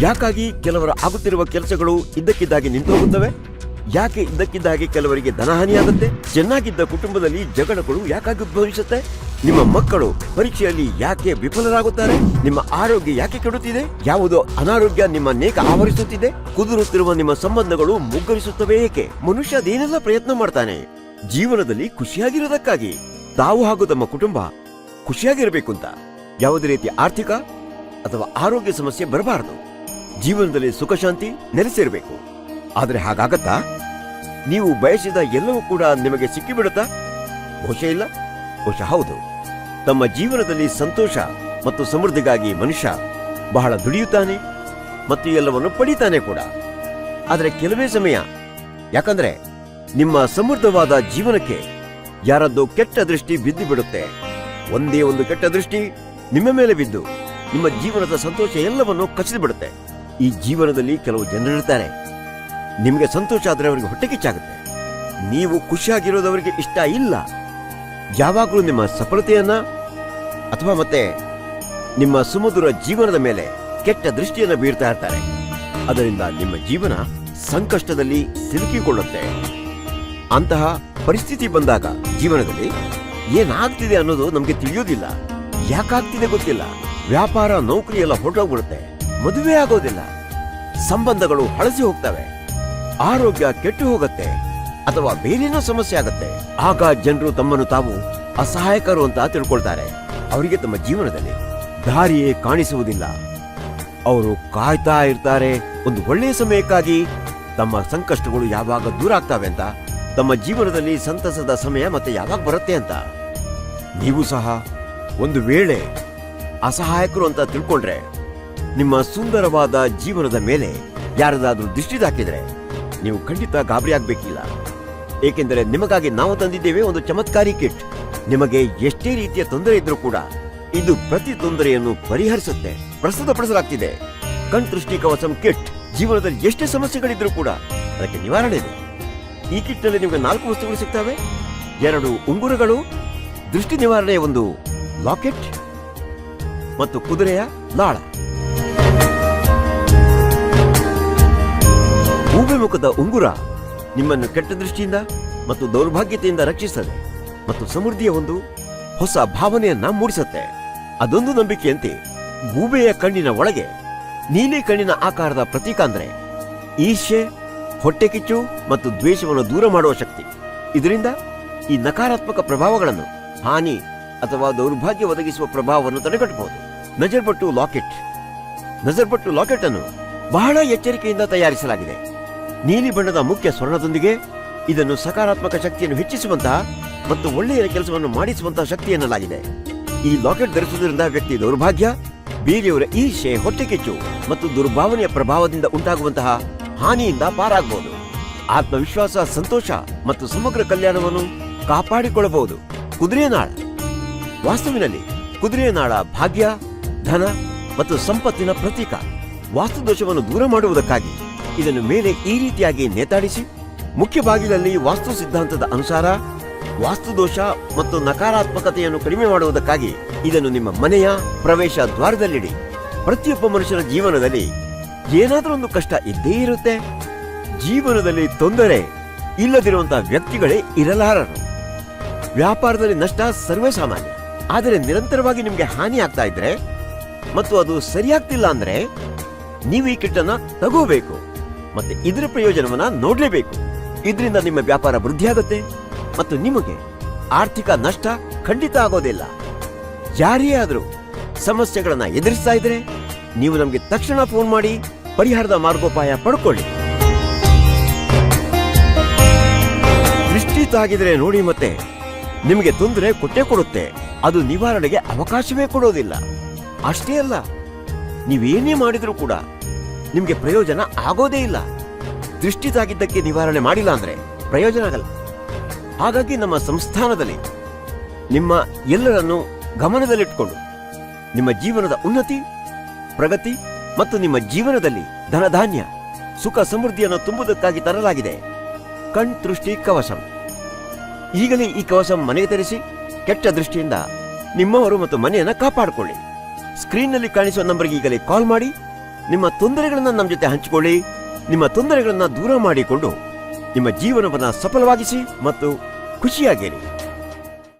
ಯಾಕಾಗಿ ಕೆಲವರ ಆಗುತ್ತಿರುವ ಕೆಲಸಗಳು ಇದ್ದಕ್ಕಿದ್ದಾಗಿ ನಿಂತು ಹೋಗುತ್ತವೆ ಯಾಕೆ ಇದ್ದಕ್ಕಿದ್ದಾಗಿ ಕೆಲವರಿಗೆ ಧನಹಾನಿಯಾಗುತ್ತೆ? ಚೆನ್ನಾಗಿದ್ದ ಕುಟುಂಬದಲ್ಲಿ ಜಗಳಗಳು ಯಾಕಾಗಿ ಉದ್ಭವಿಸುತ್ತೆ? ನಿಮ್ಮ ಮಕ್ಕಳು ಪರೀಕ್ಷೆಯಲ್ಲಿ ಯಾಕೆ ವಿಫಲರಾಗುತ್ತಾರೆ? ನಿಮ್ಮ ಆರೋಗ್ಯ ಯಾಕೆ ಕೆಡುತ್ತಿದೆ? ಯಾವುದೋ ಅನಾರೋಗ್ಯ ನಿಮ್ಮ ನೇಕ ಆವರಿಸುತ್ತಿದೆ? ಕುದುರುತ್ತಿರುವ ನಿಮ್ಮ ಸಂಬಂಧಗಳು ಮುಗ್ಗರಿಸುತ್ತವೆ ಏಕೆ? ಮನುಷ್ಯ ಅದೇನೆಲ್ಲ ಪ್ರಯತ್ನ ಮಾಡ್ತಾನೆ? ಜೀವನದಲ್ಲಿ ಖುಷಿಯಾಗಿರೋದಕ್ಕಾಗಿ ತಾವು ಹಾಗೂ ತಮ್ಮ ಕುಟುಂಬ ಖುಷಿಯಾಗಿರಬೇಕು ಅಂತ ಯಾವುದೇ ರೀತಿ ಆರ್ಥಿಕ ಅಥವಾ ಆರೋಗ್ಯ ಸಮಸ್ಯೆ ಬರಬಾರದು. ಜೀವನದಲ್ಲಿ ಸುಖ ಶಾಂತಿ ನೆಲೆಸಿರಬೇಕು. ಆದರೆ ಹಾಗಾಗತ್ತಾ? ನೀವು ಬಯಸಿದ ಎಲ್ಲವೂ ಕೂಡ ನಿಮಗೆ ಸಿಕ್ಕಿಬಿಡುತ್ತಾ? ಬಹುಶಃ ಇಲ್ಲ. ಬಹುಶಃ ಹೌದು. ತಮ್ಮ ಜೀವನದಲ್ಲಿ ಸಂತೋಷ ಮತ್ತು ಸಮೃದ್ಧಿಗಾಗಿ ಮನುಷ್ಯ ಬಹಳ ದುಡಿಯುತ್ತಾನೆ ಮತ್ತು ಎಲ್ಲವನ್ನು ಪಡಿತಾನೆ ಕೂಡ. ಆದರೆ ಕೆಲವೇ ಸಮಯ, ಯಾಕಂದ್ರೆ ನಿಮ್ಮ ಸಮೃದ್ಧವಾದ ಜೀವನಕ್ಕೆ ಯಾರದ್ದು ಕೆಟ್ಟ ದೃಷ್ಟಿ ಬಿದ್ದು ಬಿಡುತ್ತೆ ಒಂದೇ ಒಂದು ಕೆಟ್ಟ ದೃಷ್ಟಿ ನಿಮ್ಮ ಮೇಲೆ ಬಿದ್ದು ನಿಮ್ಮ ಜೀವನದ ಸಂತೋಷ ಎಲ್ಲವನ್ನು ಕಸಿದು ಬಿಡುತ್ತೆ ಈ ಜೀವನದಲ್ಲಿ ಕೆಲವು ಜನರಿರ್ತಾರೆ. ನಿಮಗೆ ಸಂತೋಷ ಆದರೆ ಅವರಿಗೆ ಹೊಟ್ಟೆ ಕಿಚ್ಚಾಗುತ್ತೆ. ನೀವು ಖುಷಿಯಾಗಿರೋದವರಿಗೆ ಇಷ್ಟ ಇಲ್ಲ. ಯಾವಾಗಲೂ ನಿಮ್ಮ ಸಫಲತೆಯನ್ನ ಅಥವಾ ಮತ್ತೆ ನಿಮ್ಮ ಸುಮಧುರ ಜೀವನದ ಮೇಲೆ ಕೆಟ್ಟ ದೃಷ್ಟಿಯನ್ನ ಬೀರ್ತಾ ಇರ್ತಾರೆ. ಅದರಿಂದ ನಿಮ್ಮ ಜೀವನ ಸಂಕಷ್ಟದಲ್ಲಿ ಸಿಲುಕಿಕೊಳ್ಳುತ್ತೆ. ಅಂತಹ ಪರಿಸ್ಥಿತಿ ಬಂದಾಗ ಜೀವನದಲ್ಲಿ ಏನಾಗ್ತಿದೆ ಅನ್ನೋದು ನಮಗೆ ತಿಳಿಯೋದಿಲ್ಲ. ಯಾಕಾಗ್ತಿದೆ ಗೊತ್ತಿಲ್ಲ. ವ್ಯಾಪಾರ, ನೌಕರಿ ಎಲ್ಲ ಹೊರಟೋಗ್ಬಿಡುತ್ತೆ. ಮದುವೆ ಆಗೋದಿಲ್ಲ. ಸಂಬಂಧಗಳು ಹಳಸಿ ಹೋಗ್ತವೆ. ಆರೋಗ್ಯ ಕೆಟ್ಟು ಹೋಗುತ್ತೆ. ಅಥವಾ ಬೇರೇನೋ ಸಮಸ್ಯೆ ಆಗುತ್ತೆ. ಆಗ ಜನರು ತಮ್ಮನ್ನು ತಾವು ಅಸಹಾಯಕರು ಅಂತ ತಿಳ್ಕೊಳ್ತಾರೆ. ಅವರಿಗೆ ತಮ್ಮ ಜೀವನದಲ್ಲಿ ದಾರಿಯೇ ಕಾಣಿಸುವುದಿಲ್ಲ. ಅವರು ಕಾಯ್ತಾ ಇರ್ತಾರೆ. ಒಂದು ಒಳ್ಳೆಯ ಸಮಯಕ್ಕಾಗಿ ತಮ್ಮ ಸಂಕಷ್ಟಗಳು ಯಾವಾಗ ದೂರ ಆಗ್ತವೆ ಅಂತ, ತಮ್ಮ ಜೀವನದಲ್ಲಿ ಸಂತಸದ ಸಮಯ ಮತ್ತೆ ಯಾವಾಗ ಬರುತ್ತೆ ಅಂತ. ನೀವು ಸಹ ಒಂದು ವೇಳೆ ಅಸಹಾಯಕರು ಅಂತ ತಿಳ್ಕೊಂಡ್ರೆ ನಿಮ್ಮ ಸುಂದರವಾದ ಜೀವನದ ಮೇಲೆ ಯಾರದಾದ್ರೂ ದೃಷ್ಟಿ ಹಾಕಿದ್ರೆ ನೀವು ಖಂಡಿತ ಗಾಬರಿ ಆಗ್ಬೇಕಿಲ್ಲ. ಏಕೆಂದರೆ ನಿಮಗಾಗಿ ನಾವು ತಂದಿದ್ದೇವೆ ಒಂದು ಚಮತ್ಕಾರಿ ಕಿಟ್. ನಿಮಗೆ ಎಷ್ಟೇ ರೀತಿಯ ತೊಂದರೆ ಇದ್ರೂ ಕೂಡ ಇದು ಪ್ರತಿ ತೊಂದರೆಯನ್ನು ಪರಿಹರಿಸುತ್ತೆ, ಪ್ರಸ್ತುತಪಡಿಸಲಾಗ್ತಿದೆ. ಕಣ್ ದೃಷ್ಟಿ ಕವಸಂ ಕಿಟ್. ಜೀವನದಲ್ಲಿ ಎಷ್ಟೇ ಸಮಸ್ಯೆಗಳಿದ್ರೂ ಕೂಡ ಅದಕ್ಕೆ ನಿವಾರಣೆ ಇದೆ. ಈ ಕಿಟ್ನಲ್ಲಿ ನಿಮಗೆ ನಾಲ್ಕು ವಸ್ತುಗಳು ಸಿಗ್ತವೆ. ಎರಡು ಉಂಗುರಗಳು, ದೃಷ್ಟಿ ನಿವಾರಣೆಯ ಒಂದು ಲಾಕೆಟ್ ಮತ್ತು ಕುದುರೆಯ ಲಾಳ ಮುಖದ ಉಂಗುರ ನಿಮ್ಮನ್ನು ಕೆಟ್ಟ ದೃಷ್ಟಿಯಿಂದ ಮತ್ತು ದೌರ್ಭಾಗ್ಯತೆಯಿಂದ ರಕ್ಷಿಸುತ್ತದೆ ಮತ್ತು ಸಮೃದ್ಧಿಯ ಒಂದು ಹೊಸ ಭಾವನೆಯನ್ನ ಮೂಡಿಸುತ್ತೆ. ಅದೊಂದು ನಂಬಿಕೆಯಂತೆ ಗೂಬೆಯ ಕಣ್ಣಿನ ಒಳಗೆ ನೀಲಿ ಕಣ್ಣಿನ ಆಕಾರದ ಪ್ರತೀಕ ಅಂದ್ರೆ ಈಶೆ ಹೊಟ್ಟೆ ಕಿಚ್ಚು ಮತ್ತು ದ್ವೇಷವನ್ನು ದೂರ ಮಾಡುವ ಶಕ್ತಿ. ಇದರಿಂದ ಈ ನಕಾರಾತ್ಮಕ ಪ್ರಭಾವಗಳನ್ನು ಹಾನಿ ಅಥವಾ ದೌರ್ಭಾಗ್ಯ ಒದಗಿಸುವ ಪ್ರಭಾವವನ್ನು ತಡೆಗಟ್ಟಬಹುದು. ನಜರ್ಬಟ್ಟು ಲಾಕೆಟ್. ನಜರ್ಬಟ್ಟು ಲಾಕೆಟ್ ಅನ್ನು ಬಹಳ ಎಚ್ಚರಿಕೆಯಿಂದ ತಯಾರಿಸಲಾಗಿದೆ. ನೀಲಿ ಬಣ್ಣದ ಮುಖ್ಯ ಸ್ವರ್ಣದೊಂದಿಗೆ ಇದನ್ನು ಸಕಾರಾತ್ಮಕ ಶಕ್ತಿಯನ್ನು ಹೆಚ್ಚಿಸುವಂತಹ ಮತ್ತು ಒಳ್ಳೆಯ ಕೆಲಸವನ್ನು ಮಾಡಿಸುವಂತಹ ಶಕ್ತಿ ಎನ್ನಲಾಗಿದೆ. ಈ ಲಾಕೆಟ್ ಧರಿಸುವುದರಿಂದ ವ್ಯಕ್ತಿ ದೌರ್ಭಾಗ್ಯ ಬೇರೆಯವರ ಹೊಟ್ಟೆ ಹೊಟ್ಟೆಕಿಚ್ಚು ಮತ್ತು ದುರ್ಭಾವನೆಯ ಪ್ರಭಾವದಿಂದ ಉಂಟಾಗುವಂತಹ ಹಾನಿಯಿಂದ ಪಾರಾಗಬಹುದು ಆತ್ಮವಿಶ್ವಾಸ, ಸಂತೋಷ ಮತ್ತು ಸಮಗ್ರ ಕಲ್ಯಾಣವನ್ನು ಕಾಪಾಡಿಕೊಳ್ಳಬಹುದು. ಕುದುರೆಯ ನಾಳ. ವಾಸ್ತುವಿನಲ್ಲಿ ಕುದುರೆಯ ನಾಳ ಭಾಗ್ಯ, ಧನ ಮತ್ತು ಸಂಪತ್ತಿನ ಪ್ರತೀಕ. ವಾಸ್ತು ದೋಷವನ್ನು ದೂರ ಮಾಡುವುದಕ್ಕಾಗಿ ಇದನ್ನು ಮೇಲೆ ಈ ರೀತಿಯಾಗಿ ನೇತಾಡಿಸಿ, ಮುಖ್ಯ ಬಾಗಿಲಲ್ಲಿ ವಾಸ್ತು ಸಿದ್ಧಾಂತದ ಅನುಸಾರ ವಾಸ್ತು ದೋಷ ಮತ್ತು ನಕಾರಾತ್ಮಕತೆಯನ್ನು ಕಡಿಮೆ ಮಾಡುವುದಕ್ಕಾಗಿ ಇದನ್ನು ನಿಮ್ಮ ಮನೆಯ ಪ್ರವೇಶ ದ್ವಾರದಲ್ಲಿಡಿ. ಪ್ರತಿಯೊಬ್ಬ ಮನುಷ್ಯನ ಜೀವನದಲ್ಲಿ ಏನಾದರೂ ಒಂದು ಕಷ್ಟ ಇದ್ದೇ ಇರುತ್ತೆ. ಜೀವನದಲ್ಲಿ ತೊಂದರೆ ಇಲ್ಲದಿರುವಂತಹ ವ್ಯಕ್ತಿಗಳೇ ಇರಲಾರರು. ವ್ಯಾಪಾರದಲ್ಲಿ ನಷ್ಟ ಸರ್ವೇ ಸಾಮಾನ್ಯ ಆದರೆ ನಿರಂತರವಾಗಿ ನಿಮಗೆ ಹಾನಿ ಆಗ್ತಾ ಇದ್ರೆ ಮತ್ತು ಅದು ಸರಿಯಾಗ್ತಿಲ್ಲ ಅಂದ್ರೆ ನೀವು ಈ ಕಿಟ್ಟನ್ನ ತಗೋಬೇಕು. ಮತ್ತೆ ಇದರ ಪ್ರಯೋಜನವನ್ನ ನೋಡ್ಲೇಬೇಕು. ಇದರಿಂದ ನಿಮ್ಮ ವ್ಯಾಪಾರ ವೃದ್ಧಿಯಾಗುತ್ತೆ ಮತ್ತು ನಿಮಗೆ ಆರ್ಥಿಕ ನಷ್ಟ ಖಂಡಿತ ಆಗೋದಿಲ್ಲ. ಯಾರೇ ಆದರೂ ಸಮಸ್ಯೆಗಳನ್ನ ಎದುರಿಸ್ತಾ ಇದ್ರೆ ನೀವು ನಮಗೆ ತಕ್ಷಣ ಫೋನ್ ಮಾಡಿ ಪರಿಹಾರದ ಮಾರ್ಗೋಪಾಯ ಪಡ್ಕೊಳ್ಳಿ. ದೃಷ್ಟಿ ತಾಗಿದ್ರೆ ನೋಡಿ ಮತ್ತೆ ನಿಮಗೆ ತೊಂದರೆ ಕೊಟ್ಟೇ ಕೊಡುತ್ತೆ. ಅದು ನಿವಾರಣೆಗೆ ಅವಕಾಶವೇ ಕೊಡೋದಿಲ್ಲ. ಅಷ್ಟೇ ಅಲ್ಲ, ನೀವೇನೇ ಮಾಡಿದ್ರೂ ಕೂಡ ನಿಮಗೆ ಪ್ರಯೋಜನ ಆಗೋದೇ ಇಲ್ಲ. ದೃಷ್ಟಿ ತಾಗಿದ್ದಕ್ಕೆ ನಿವಾರಣೆ ಮಾಡಿಲ್ಲ ಅಂದ್ರೆ ಪ್ರಯೋಜನ ಆಗಲ್ಲ. ಹಾಗಾಗಿ ನಮ್ಮ ಸಂಸ್ಥಾನದಲ್ಲಿ ನಿಮ್ಮ ಎಲ್ಲರನ್ನು ಗಮನದಲ್ಲಿಟ್ಕೊಂಡು ನಿಮ್ಮ ಜೀವನದ ಉನ್ನತಿ, ಪ್ರಗತಿ ಮತ್ತು ನಿಮ್ಮ ಜೀವನದಲ್ಲಿ ಧನಧಾನ್ಯ, ಸುಖ ಸಮೃದ್ಧಿಯನ್ನು ತುಂಬುವುದಕ್ಕಾಗಿ ತರಲಾಗಿದೆ. ಕಣ್ ದೃಷ್ಟಿ ಈಗಲೇ ಈ ಕವಶಂ ಮನೆಗೆ ತರಿಸಿ, ಕೆಟ್ಟ ದೃಷ್ಟಿಯಿಂದ ನಿಮ್ಮವರು ಮತ್ತು ಮನೆಯನ್ನ ಕಾಪಾಡಿಕೊಳ್ಳಿ. ಸ್ಕ್ರೀನ್ನಲ್ಲಿ ಕಾಣಿಸುವ ನಂಬರ್ಗೆ ಈಗಲೇ ಕಾಲ್ ಮಾಡಿ. ನಿಮ್ಮ ತೊಂದರೆಗಳನ್ನು ನಮ್ಮ ಜೊತೆ ಹಂಚಿಕೊಳ್ಳಿ ನಿಮ್ಮ ತೊಂದರೆಗಳನ್ನು ದೂರ ಮಾಡಿಕೊಂಡು ನಿಮ್ಮ ಜೀವನವನ್ನ ಸಫಲವಾಗಿಸಿ ಮತ್ತು ಖುಷಿಯಾಗಿರಿ.